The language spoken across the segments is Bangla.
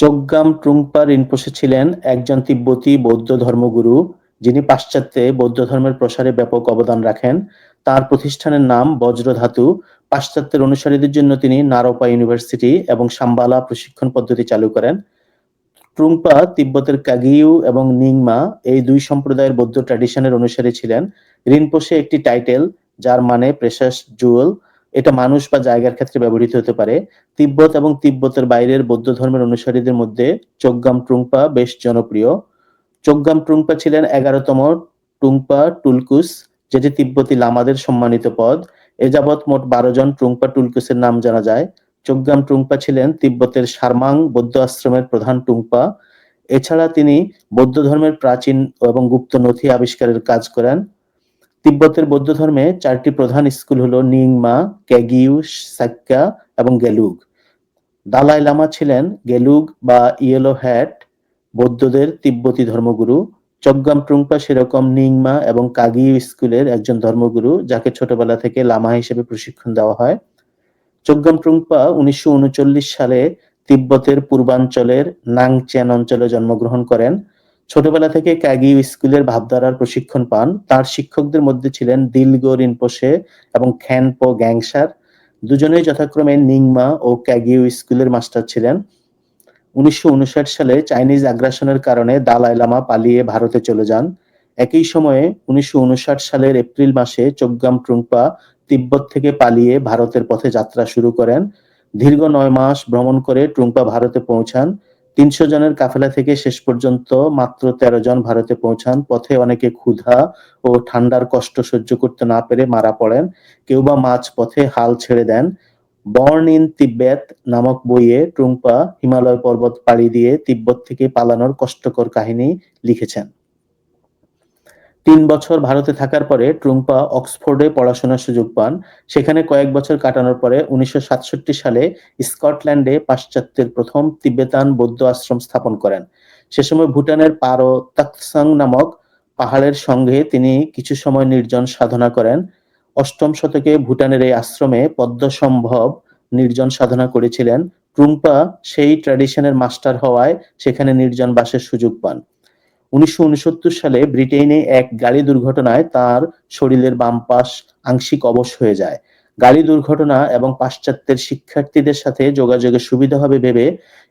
চোগ্গাম ট্রুংপা রিনপোসে ছিলেন একজন তিব্বতী বৌদ্ধ ধর্মগুরু, যিনি পাশ্চাত্যে বৌদ্ধ ধর্মের প্রসারে ব্যাপক অবদান রাখেন। তার প্রতিষ্ঠানের নাম বজ্রধাতু। পাশ্চাত্যের অনুসারীদের জন্য তিনি নারোপা ইউনিভার্সিটি এবং সাম্বালা প্রশিক্ষণ পদ্ধতি চালু করেন। ট্রুংপা তিব্বতের কাগিউ এবং নিংমা এই দুই সম্প্রদায়ের বৌদ্ধ ট্র্যাডিশনের অনুসারী ছিলেন। রিনপোসে একটি টাইটেল যার মানে প্রেশাস জুয়েল এটা মানুষ বা জায়গার ক্ষেত্রে ব্যবহৃত হতে পারে। তিব্বত এবং তিব্বতের বাইরের বৌদ্ধ ধর্মের অনুসারীদের মধ্যে চোগ্গাম ট্রুংপা বেশ জনপ্রিয়। চোগ্গাম ট্রুংপা ছিলেন এগারোতম টুংপা টুলকুস, যেটি তিব্বতী লামাদের সম্মানিত পদ। এ যাবৎ মোট বারো জন ট্রুংপা টুলকুসের নাম জানা যায়। চোগ্গাম টুংপা ছিলেন তিব্বতের সারমাং বৌদ্ধ আশ্রমের প্রধান টুংপা। এছাড়া তিনি বৌদ্ধ ধর্মের প্রাচীন এবং গুপ্ত নথি আবিষ্কারের কাজ করেন। তিব্বতের বৌদ্ধ ধর্মে চারটি প্রধান স্কুল হলো নিংমা, ক্যাগিউ, সাক্কা এবং গেলুগ। দালাই লামা ছিলেন গেলুগ বা ইয়েলো হ্যাট বৌদ্ধদের তিব্বতী ধর্মগুরু। চগ্গাম ট্রুংপা সেরকম নিংমা এবং কাগিউ স্কুলের একজন ধর্মগুরু, যাকে ছোটবেলা থেকে লামা হিসেবে প্রশিক্ষণ দেওয়া হয়। চগ্গাম ট্রুংপা উনিশশো উনচল্লিশ সালে তিব্বতের পূর্বাঞ্চলের নাংচেন অঞ্চলে জন্মগ্রহণ করেন। ছোটবেলা থেকে ক্যাগিউ স্কুলের ভাবধারার প্রশিক্ষণ পান। তার শিক্ষকদের মধ্যে ছিলেন দিলগো রিনপোসে এবং খ্যানপো গ্যাংসার দুজনেই যথাক্রমে নিংমা ও ক্যাগিউ স্কুলের মাস্টার ছিলেন। উনিশশো উনষাট সালে চাইনিজ আগ্রাসনের কারণে দালাই লামা পালিয়ে ভারতে চলে যান। একই সময়ে উনিশশো উনষাট সালের এপ্রিল মাসে চোগ্গাম ট্রুংপা তিব্বত থেকে পালিয়ে ভারতের পথে যাত্রা শুরু করেন। দীর্ঘ নয় মাস ভ্রমণ করে ট্রুংপা ভারতে পৌঁছান। তিনশো জনের কাফেলা থেকে শেষ পর্যন্ত মাত্র তেরো জন ভারতে পৌঁছান। পথে অনেকে ক্ষুধা ও ঠান্ডার কষ্ট সহ্য করতে না পেরে মারা পড়েন। কেউ বা মাঝ পথে হাল ছেড়ে দেন। বর্ন ইন তিব্বত নামক বইয়ে ট্রুংপা হিমালয় পর্বত পাড়ি দিয়ে তিব্বত থেকে পালানোর কষ্টকর কাহিনী লিখেছেন। তিন বছর ভারতে থাকার পরে ট্রুম্পা অক্সফোর্ডে পড়াশোনার সুযোগ পান। সেখানে কয়েক বছর কাটানোর পরে উনিশশো সাতষট্টি সালে স্কটল্যান্ডে পাশ্চাত্যের প্রথম তিব্বেতান বৌদ্ধ আশ্রম স্থাপন করেন। সে সময় ভুটানের পারো তাকসাং নামক পাহাড়ের সঙ্গে তিনি কিছু সময় নির্জন সাধনা করেন। অষ্টম শতকে ভুটানের এই আশ্রমে পদ্ম সম্ভব নির্জন সাধনা করেছিলেন। ট্রুম্পা সেই ট্র্যাডিশনের মাস্টার হওয়ায় সেখানে নির্জন বাসের সুযোগ পান। উনিশশো উনসত্তর সালে ব্রিটেনে এক গাড়ি দুর্ঘটনায় তার শরীরের বাম পাশ আংশিক অবশ হয়ে যায়। গাড়ি দুর্ঘটনা এবং পাশ্চাত্যের শিক্ষার্থীদের সাথে যোগাযোগের সুবিধা হবে ভেবে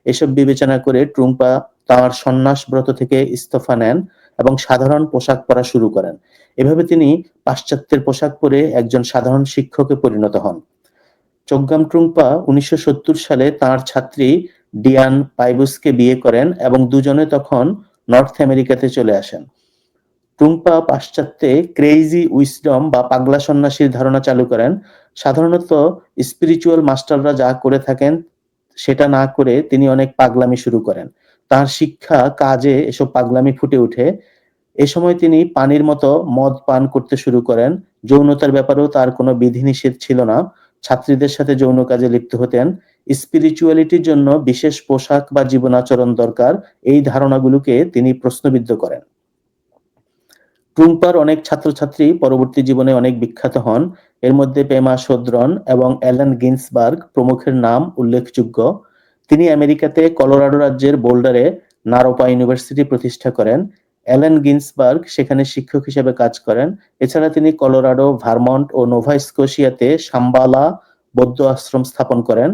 এসব বিবেচনা করে ট্রুম্পা তার সন্ন্যাস ব্রত থেকে ইস্তফা নেন এবং সাধারণ পোশাক পরা শুরু করেন। এভাবে তিনি পাশ্চাত্যের পোশাক পরে একজন সাধারণ শিক্ষকে পরিণত হন। চোগ্গাম ট্রুংপা উনিশশো সালে তার ছাত্রী ডিয়ান পাইবুসকে বিয়ে করেন এবং দুজনে তখন নর্থ আমেরিকাতে চলে আসেন। টুম্পা পাশ্চাত্যে ক্রেইজি উইসডম বা পাগলা সন্ন্যাসীর ধারণা চালু করেন। সাধারণত স্পিরিচুয়াল মাস্টাররা যা করে থাকেন, সেটা না করে তিনি অনেক পাগলামি শুরু করেন। তার শিক্ষা, কাজে এসব পাগলামি ফুটে ওঠে। এ সময় তিনি পানির মতো মদ পান করতে শুরু করেন। যৌনতার ব্যাপারেও তার কোনো বিধিনিষেধ ছিল না। ছাত্রীদের সাথে যৌন কাজে লিপ্ত হতেন স্পিরিচুয়ালিটির জন্য বিশেষ পোশাক বা জীবন আচরণ দরকার, এই ধারণাগুলোকে তিনি প্রশ্নবিদ্ধ করেন। ট্রুম্পার অনেক ছাত্রছাত্রী পরবর্তী জীবনে অনেক বিখ্যাত হন। এর মধ্যে পেমা সদ্রন এবং অ্যালান গিন্সবার্গ প্রমুখের নাম উল্লেখযোগ্য। তিনি আমেরিকাতে কলোরাডো রাজ্যের বোল্ডারে নারোপা ইউনিভার্সিটি প্রতিষ্ঠা করেন। অ্যালেন গিন্সবার্গ সেখানে শিক্ষক হিসেবে কাজ করেন। এছাড়া তিনি কলোরাডো, ভারমন্ট ও নোভা স্কোশিয়াতে সাম্বালা বৌদ্ধ আশ্রম স্থাপন করেন।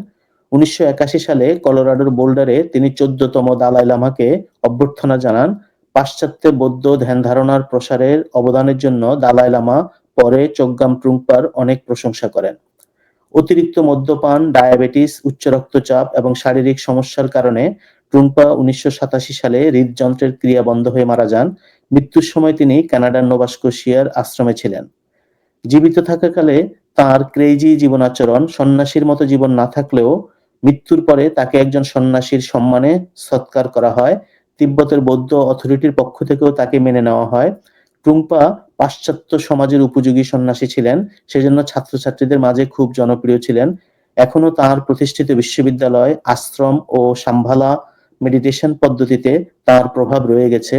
উনিশশো একাশি সালে কলোরাডোর বোল্ডারে তিনি চোদ্দতম দালাই লামাকে অভ্যর্থনা জানান। পাশ্চাত্যে বৌদ্ধ ধ্যান ধারণার প্রসারের অবদানের জন্য দালাই লামা পরে চোগ্গাম ট্রুংপার অনেক প্রশংসা করেন। অতিরিক্ত মদ্যপান, ডায়াবেটিস, উচ্চ রক্তচাপ এবং শারীরিক সমস্যার কারণে ট্রুম্পা উনিশশো সাতাশি সালে হৃদযন্ত্রের ক্রিয়া বন্ধ হয়ে মারা যান। মৃত্যুর সময় তিনি কানাডার নোভাস্কোশিয়ার আশ্রমে ছিলেন। জীবিত থাকাকালে তার ক্রেজি জীবনাচরণ সন্ন্যাসীর মতো জীবন না থাকলেও মৃত্যুর পরে তাকে একজন সন্ন্যাসীর সম্মানে সৎকার করা হয়। তিব্বতের বৌদ্ধ অথরিটির পক্ষ থেকেও তাকে মেনে নেওয়া হয়। ট্রুম্পা পাশ্চাত্য সমাজের উপযোগী সন্ন্যাসী ছিলেন, সেজন্য ছাত্রছাত্রীদের মাঝে খুব জনপ্রিয় ছিলেন। এখনও তার প্রতিষ্ঠিত বিশ্ববিদ্যালয়, আশ্রম ও সাম্ভালা মেডিটেশন পদ্ধতিতে তার প্রভাব রয়ে গেছে।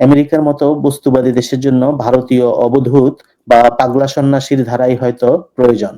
আমেরিকার মতো বস্তুবাদী দেশের জন্য ভারতীয় অবধূত বা পাগলা সন্ন্যাসীর ধারাই হয়তো প্রয়োজন।